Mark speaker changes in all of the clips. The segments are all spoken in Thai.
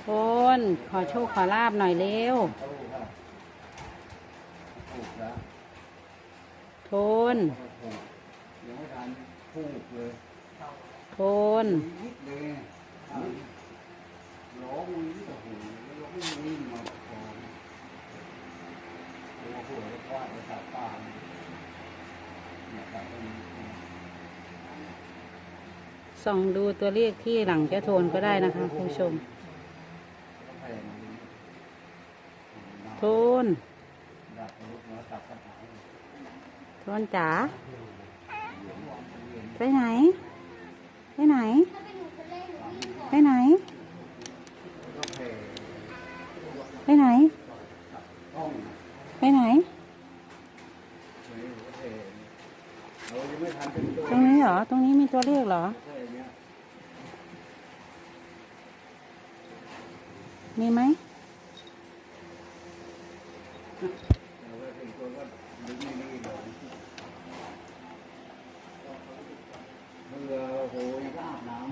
Speaker 1: โทนขอโชคขอลาบหน่อยเร็ว
Speaker 2: ถูล
Speaker 1: ทน
Speaker 2: ถูกยังไม่ทันถูกเลส่
Speaker 1: องดูตัวเลขที่หลังเจ้าโทนก็ได้นะคะคุณผู้ชม ทน
Speaker 2: ดักลูกน้อยตัดกระถาง
Speaker 1: โทนจ๋าไปไหน ไปไหน ไปไหน
Speaker 2: ก็แพง
Speaker 1: ไปไหน
Speaker 2: ห้อง
Speaker 1: ไปไหน
Speaker 2: นี่ก็แพงเรายังไม่ทันเป็นตัว
Speaker 1: ตรงนี้เหรอ ตรงนี้มีตัวเลขเหรอ
Speaker 2: แค่เนี้ย
Speaker 1: มีไหม
Speaker 2: เราก็ถึงตัวก็ดึงไม่นี่เลยเรือโอ้โหยังก็อาบน้ำ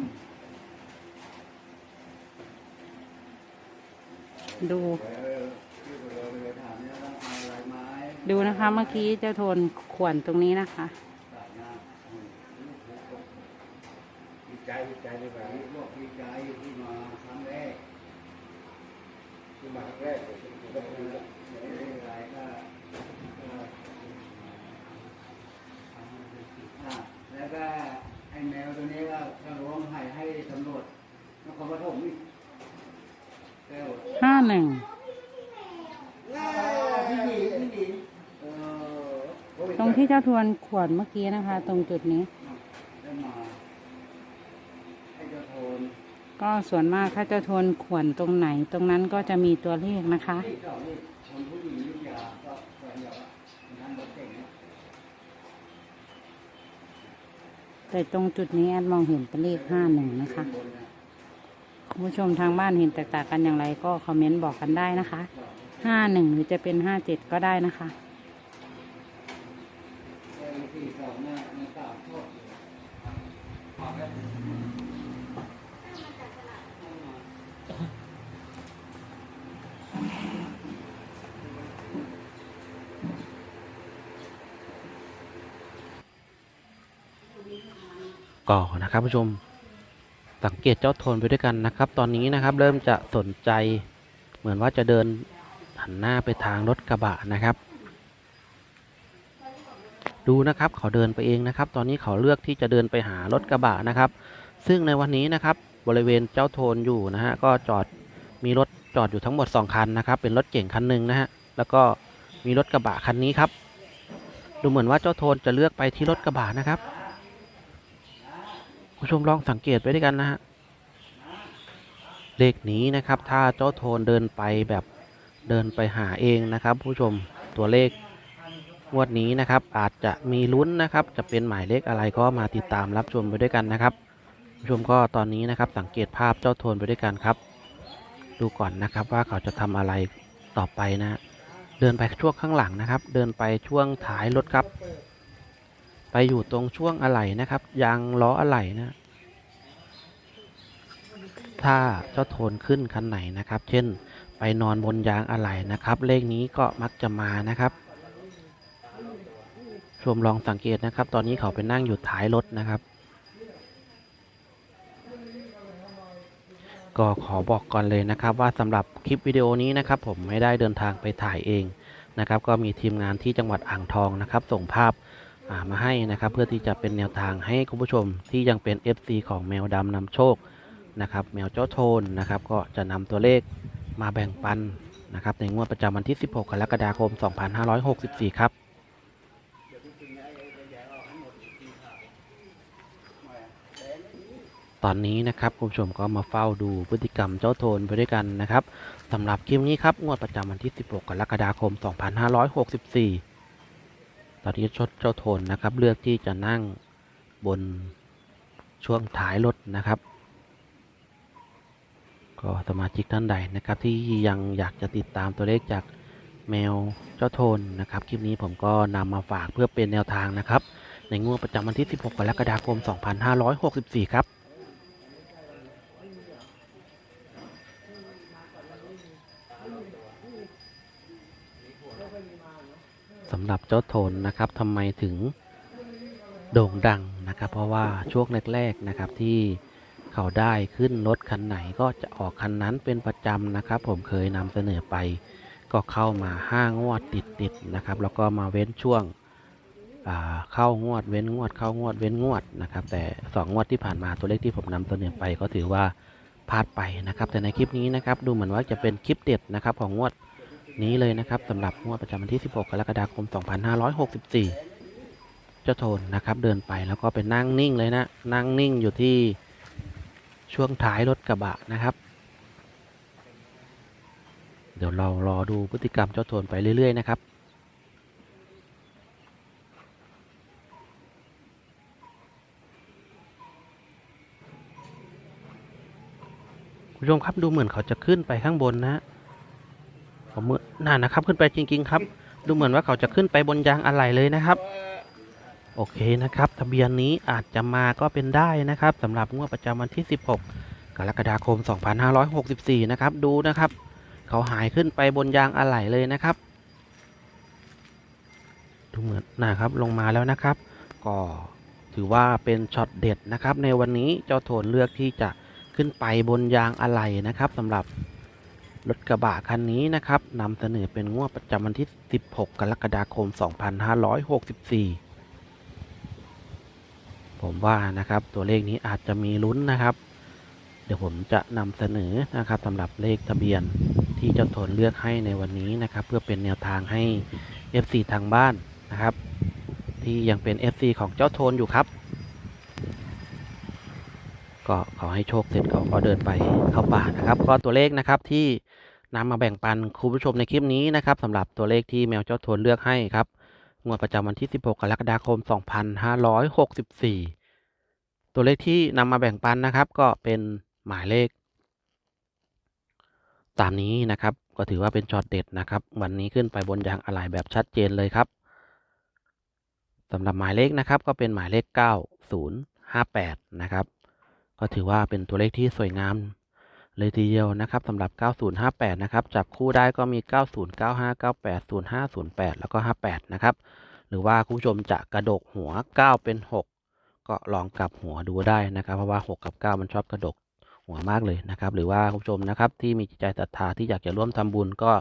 Speaker 1: ดู
Speaker 2: เออที่เราเลยถามเนี่ยต้องเอาอะไรไม้
Speaker 1: ดูนะคะ เมื่อกี้เจ้าโทนขวนตรงนี้นะคะ
Speaker 2: ใส่หน้าอืมดีใจดีใจเลยแบบนี้บอกดีใจที่มาครั้งแรก ที่มาครั้งแรกก็คือไม่ได้อะไรก็ก็แล้วก็ไอ้แมวตัวนี้ก็ถ้าร้องไห้ให้ตำรวจนครปฐมอีกแล้ว
Speaker 1: ห้าหนึ่ง
Speaker 2: พี่หญิงพี่หญิงเออ
Speaker 1: ตรงที่เจ้าทวนขวนเมื่อกี้นะคะ ตรงจุดนี้
Speaker 2: ได้มาให้เจ้าโทน
Speaker 1: ก็ส่วนมากถ้าจ้าโทนขวนตรงไหน ตรงนั้นก็จะมีตัวเลขนะคะ
Speaker 2: แต่
Speaker 1: ตรงจุดนี้แอดมองเห็นเป็นเลขห้าหนึ่งนะคะคุณผู้ชมทางบ้านเห็นแตกต่างกันอย่างไรก็คอมเมนต์บอกกันได้นะคะห้าหนึ่งหรือจะเป็นห้าเจ็ดก็ได้นะคะ
Speaker 2: แค่ที่สองเนี่ยมันสามโทษอยู่เอาไป
Speaker 3: ก่อนะครับผู้ชมสังเกตเจ้าโทนไปด้วยกันนะครับ ตอนนี้นะครับเริ่มจะสนใจเหมือนว่าจะเดินหันหน้าไปทางรถกระบะนะครับ ดูนะครับเขาเดินไปเองนะครับ ตอนนี้เขาเลือกที่จะเดินไปหารถกระบะนะครับ ซึ่งในวันนี้นะครับบริเวณเจ้าโทนอยู่นะฮะก็จอดมีรถจอดอยู่ทั้งหมด 2 คันนะครับ เป็นรถเก่งคันหนึ่งนะฮะแล้วก็มีรถกระบะคันนี้ครับ ดูเหมือนว่าเจ้าโทนจะเลือกไปที่รถกระบะนะครับ ผู้ชมลองสังเกตไปด้วยกันนะฮะเลขนี้นะครับ ถ้าเจ้าโทนเดินไปแบบเดินไปหาเองนะครับ ผู้ชมตัวเลขงวดนี้นะครับ อาจจะมีลุ้นนะครับ จะเป็นหมายเลขอะไรก็มาติดตามรับชมไปด้วยกันนะครับ ผู้ชมก็ตอนนี้นะครับ สังเกตภาพเจ้าโทนไปด้วยกันครับ ดูก่อนนะครับว่าเขาจะทำอะไรต่อไปนะฮะเดินไปช่วงข้างหลังนะครับ เดินไปช่วงท้ายรถครับ ไปอยู่ตรงช่วงอะไหล่นะครับ ยางล้ออะไหล่นะ ถ้าเจ้าโทนขึ้นคันไหนนะครับ เช่น ไปนอนบนยางอะไหล่นะครับ เลขนี้ก็มักจะมานะครับ ชมลองสังเกตนะครับ ตอนนี้เขาไปนั่งอยู่ท้ายรถนะครับ ก็ขอบอกก่อนเลยนะครับ ว่าสำหรับคลิปวิดีโอนี้นะครับ ผมไม่ได้เดินทางไปถ่ายเองนะครับ ก็มีทีมงานที่จังหวัดอ่างทองนะครับ ส่งภาพ มาให้นะครับ เพื่อที่จะเป็นแนวทางให้คุณผู้ชมที่ยังเป็น FC ของแมวดำนำโชคนะครับ แมวเจ้าโทนนะครับ ก็จะนำตัวเลขมาแบ่งปันนะครับ ในงวดประจำวันที่ 16 กรกฎาคม 2564 ครับตอนนี้นะครับคุณผู้ชมก็มาเฝ้าดูพฤติกรรมเจ้าโทนไปด้วยกันนะครับสำหรับคลิปนี้ครับงวดประจำวันที่ 16 กรกฎาคม 2564 อนนี้ชดเจ้าโทนนะครับ เลือกที่จะนั่งบนช่วงท้ายรถนะครับ ก็สมาชิกท่านใดนะครับ ที่ยังอยากจะติดตามตัวเลขจากแมวเจ้าโทนนะครับ คลิปนี้ผมก็นำมาฝากเพื่อเป็นแนวทางนะครับ ในงวดประจำวันที่ 16 กรกฎาคม 2564 ครับ สำหรับเจ้าโทนนะครับทำไมถึงโด่งดังนะครับ เพราะว่าช่วงแรกๆนะครับที่เขาได้ขึ้นรถคันไหนก็จะออกคันนั้นเป็นประจำนะครับ ผมเคยนำเสนอไป ก็เข้ามาห้างวดติดๆนะครับ แล้วก็มาเว้นช่วงเข้างวดเว้นงวดเข้างวดเว้นงวดนะครับ แต่สองงวดที่ผ่านมาตัวเลขที่ผมนำเสนอไปก็ถือว่าพลาดไปนะครับ แต่ในคลิปนี้นะครับ ดูเหมือนว่าจะเป็นคลิปเด็ดนะครับของงวด นี้เลยนะครับสำหรับงวดประจำวันที่ 16 กรกฎาคม 2564 เจ้าโทนนะครับ เดินไปแล้วก็ไปนั่งนิ่งเลยนะ นั่งนิ่งอยู่ที่ช่วงท้ายรถกระบะนะครับ เดี๋ยวเรารอดูพฤติกรรมเจ้าโทนไปเรื่อย ๆ นะครับคุณผู้ชมครับดูเหมือนเขาจะขึ้นไปข้างบนนะ ผมเมื่อน่านะครับ ขึ้นไปจริง ๆ ครับ ดูเหมือนว่าเขาจะขึ้นไปบนยางอะไหล่เลยนะครับ โอเคนะครับ ทะเบียนนี้อาจจะมาก็เป็นได้นะครับสำหรับงวดประจำวันที่ 16 กรกฎาคม 2564 นะครับ ดูนะครับ เขาหายขึ้นไปบนยางอะไหล่เลยนะครับ ดูเหมือนนะครับลงมาแล้วนะครับ ก็ถือว่าเป็นช็อตเด็ดนะครับ ในวันนี้เจ้าโทนเลือกที่จะขึ้นไปบนยางอะไหล่นะครับสำหรับ รถกระบะคันนี้นะครับนำเสนอเป็นงวดประจำวันที่ 16 กรกฎาคม 2564 ผมว่านะครับตัวเลขนี้อาจจะมีลุ้นนะครับ เดี๋ยวผมจะนำเสนอนะครับสำหรับเลขทะเบียนที่เจ้าโทนเลือกให้ในวันนี้นะครับ เพื่อเป็นแนวทางให้ FC ทางบ้านนะครับ ที่ยังเป็น FC ของเจ้าโทนอยู่ครับ ก็ขอให้โชคเสร็จเขาก็เดินไปเข้าป่านะครับ ก็ตัวเลขนะครับที่ นำมาแบ่งปันคุณผู้ชมในคลิปนี้นะครับสำหรับตัวเลขที่แมวเจ้าโทนเลือกให้ครับงวดประจำวันที่ 16 กรกฎาคม 2564 ตัวเลขที่นำมาแบ่งปันนะครับ ก็เป็นหมายเลข ตามนี้นะครับ ก็ถือว่าเป็นช็อตเด็ดนะครับ วันนี้ขึ้นไปบนยางอะไหล่แบบชัดเจนเลยครับสำหรับหมายเลขนะครับก็เป็นหมายเลข 9058 นะครับ ก็ถือว่าเป็นตัวเลขที่สวยงาม เลยทีเดียวนะครับสำหรับ 9058 นะครับจับคู่ได้ก็มี 9095 98 05 08 แล้วก็ 58 นะครับ หรือว่าคุณผู้ชมจะกระดกหัว 9 เป็น 6 ก็ลองกลับหัวดูได้นะครับ เพราะว่า 6 กับ 9 มันชอบกระดก หัวมากเลยนะครับ หรือว่าคุณผู้ชมนะครับที่มีจิตใจศรัทธาที่อยากจะร่วมทำบุญก็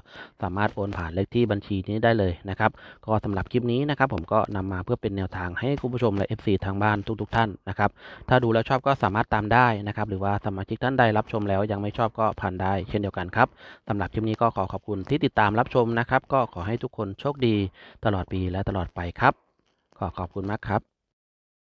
Speaker 3: สามารถโอนผ่านเลขที่บัญชีนี้ได้เลยนะครับ ก็สำหรับคลิปนี้นะครับ ผมก็นำมาเพื่อเป็นแนวทางให้คุณผู้ชมและ FC ทางบ้านทุกๆท่านนะครับ ถ้าดูแล้วชอบก็สามารถตามได้นะครับ หรือว่าสมาชิกท่านใดรับชมแล้วยังไม่ชอบก็ผ่านได้เช่นเดียวกันครับสำหรับคลิปนี้ก็ขอขอบคุณที่ติดตามรับชมนะครับ ก็ขอให้ทุกคนโชคดีตลอดปีและตลอดไปครับ ขอขอบคุณมากครับ